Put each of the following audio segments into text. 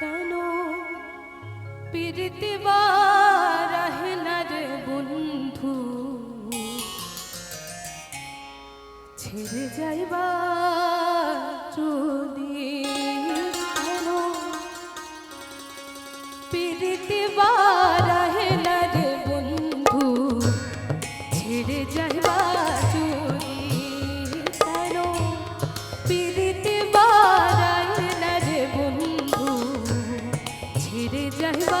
কেন? পিরিতিবার রে বন্ধু। ছেড়ে যাইবা যদি কেন? পিরিতিবার ফিরে যাইবা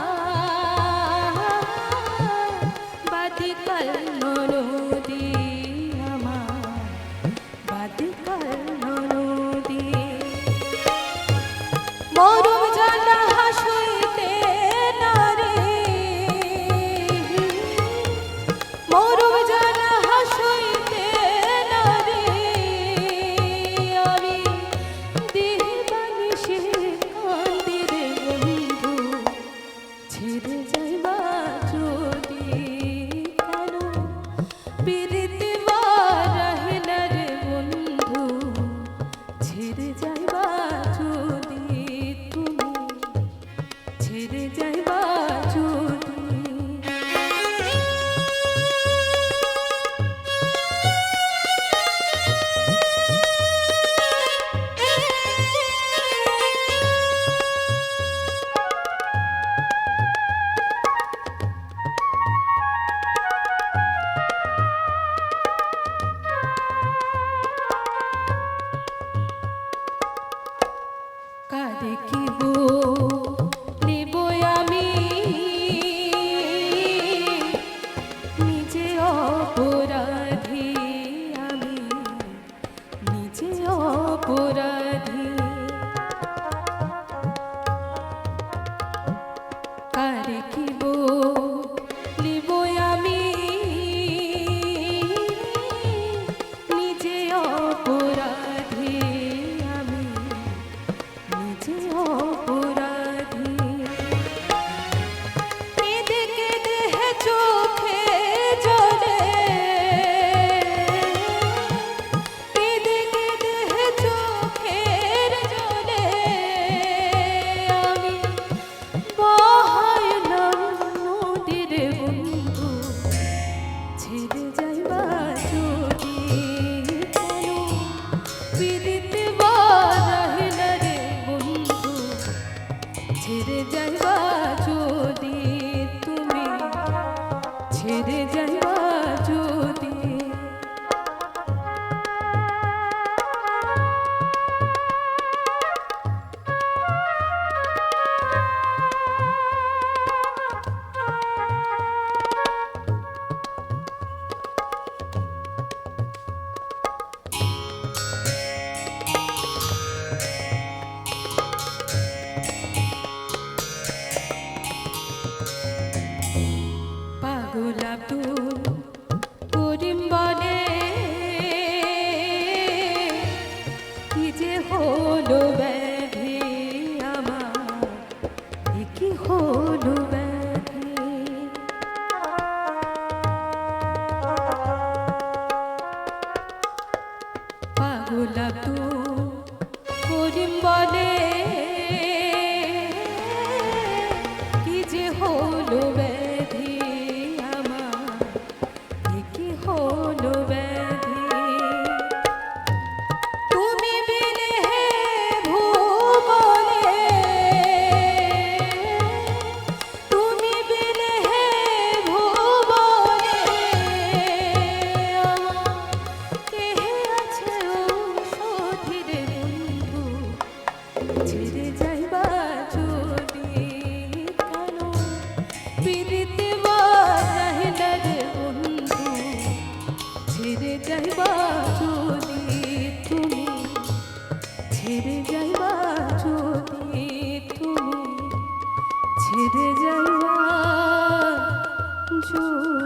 বন্ধ নদী মরণ ফিরে যায় ছেড়ে যাইবা যদি। তু করিম বলে কি যে হলো ব্যাধি আমার কি হলো ব্যাধি? পাগলা তু করিম বলে যাইবা যদি তুমি ছেড়ে যাইবা যদি